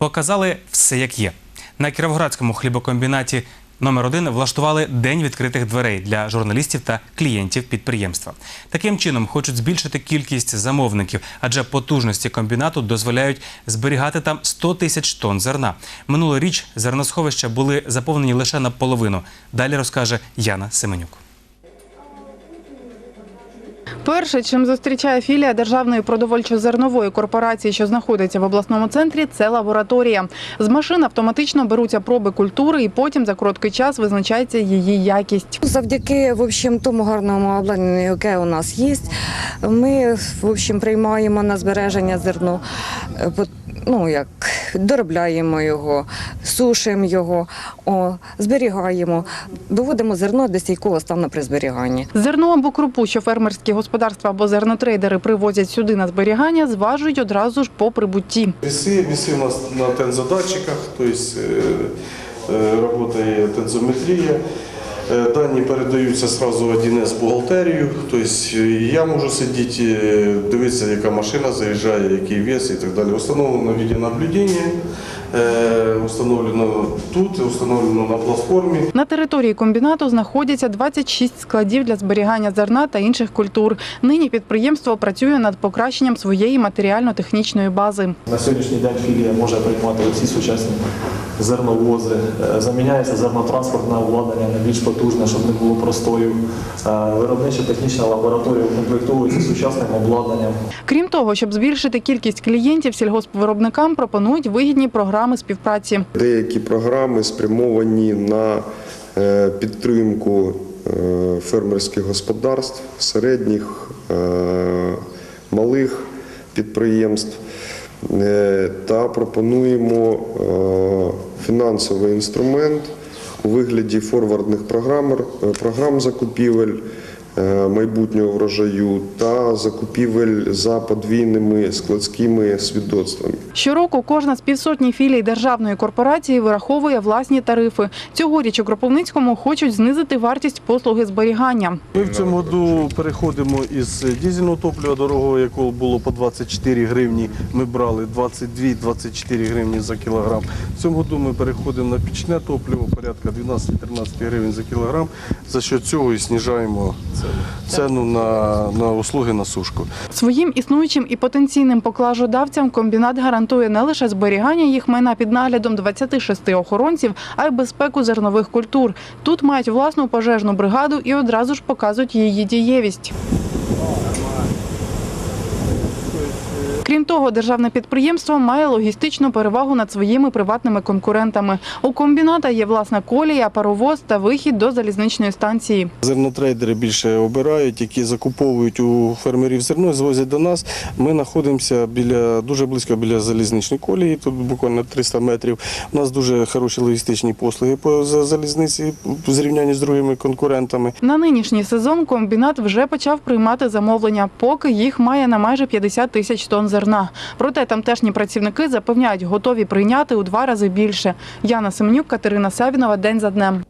Показали все як є. На Кіровоградському хлібокомбінаті номер 1 влаштували день відкритих дверей для журналістів та клієнтів підприємства. Таким чином хочуть збільшити кількість замовників, адже потужності комбінату дозволяють зберігати там 100 тисяч тонн зерна. Минулоріч зерносховища були заповнені лише наполовину. Далі розкаже Яна Семенюк. Перше, чим зустрічає філія Державної продовольчо-зернової корпорації, що знаходиться в обласному центрі, це лабораторія. З машин автоматично беруться проби культури і потім за короткий час визначається її якість. Завдяки в общем, тому гарному обладнанню, яке у нас є, ми в общем, приймаємо на збереження зерно, е, ну, як, доробляємо його, сушимо його, о, зберігаємо, доводимо зерно до стійкого стану при зберіганні. Зерно або крупу, що фермерські господарства або зернотрейдери привозять сюди на зберігання, зважують одразу ж по прибутті. Весы, весы у нас на тензодатчиках, то есть э, Э, Дані передаються сразу в 1С бухгалтерію. Тобто я можу сидіти, е, дивитися, яка машина заїжджає, який вес і так далі. Установлено відеонаблюдення, е, установлено тут, установлено на платформі. На території комбінату знаходяться 26 складів для зберігання зерна та інших культур. Нині підприємство працює над покращенням своєї матеріально-технічної бази. На сьогоднішній день філія може приймати всі сучасні зерновози, Е, заміняється зернотранспортне обладнання на більш потужне, щоб не було простою. Е, Виробнича технічна лабораторія укомплектовується сучасним обладнанням. Крім того, щоб збільшити кількість клієнтів, сільгоспвиробникам пропонують вигідні програми співпраці. Деякі програми спрямовані на е, підтримку фермерських господарств, середніх, малих підприємств та пропонуємо е, фінансовий інструмент у вигляді форвардних програм, е, програм закупівель. е, майбутнього врожаю та закупівель за подвійними складськими свідоцтвами. Щороку кожна з півсотні філій державної корпорації вираховує власні тарифи. Цьогоріч у Кропивницькому хочуть знизити вартість послуги зберігання. Ми в цьому году переходимо із дизельного топлива дорогого, якого було по 24 гривні. Ми брали 22-24 гривні за кілограм. В цьому году ми переходимо на пічне топливо, порядка 12-13 гривень за кілограм. За що цього і знижаємо ціну на, на услуги на сушку. Своїм існуючим і потенційним поклажодавцям комбінат гарантує не лише зберігання їх майна під наглядом 26 охоронців, а й безпеку зернових культур. Тут мають власну пожежну бригаду і одразу ж показують її дієвість. Крім того, державне підприємство має логістичну перевагу над своїми приватними конкурентами. У комбіната є власна колія, паровоз та вихід до залізничної станції. Зернотрейдери більше обирають, які закуповують у фермерів зерно, звозять до нас. Ми знаходимося біля дуже близько біля залізничної колії, тут буквально 300 метрів. У нас дуже хороші логістичні послуги по залізниці в зрівнянні з другими конкурентами. На нинішній сезон комбінат вже почав приймати замовлення, поки їх має на майже 50 тисяч тонн зерна. Проте тамтешні працівники запевняють, готові прийняти у два рази більше. Яна Семенюк, Катерина Савінова. День за днем.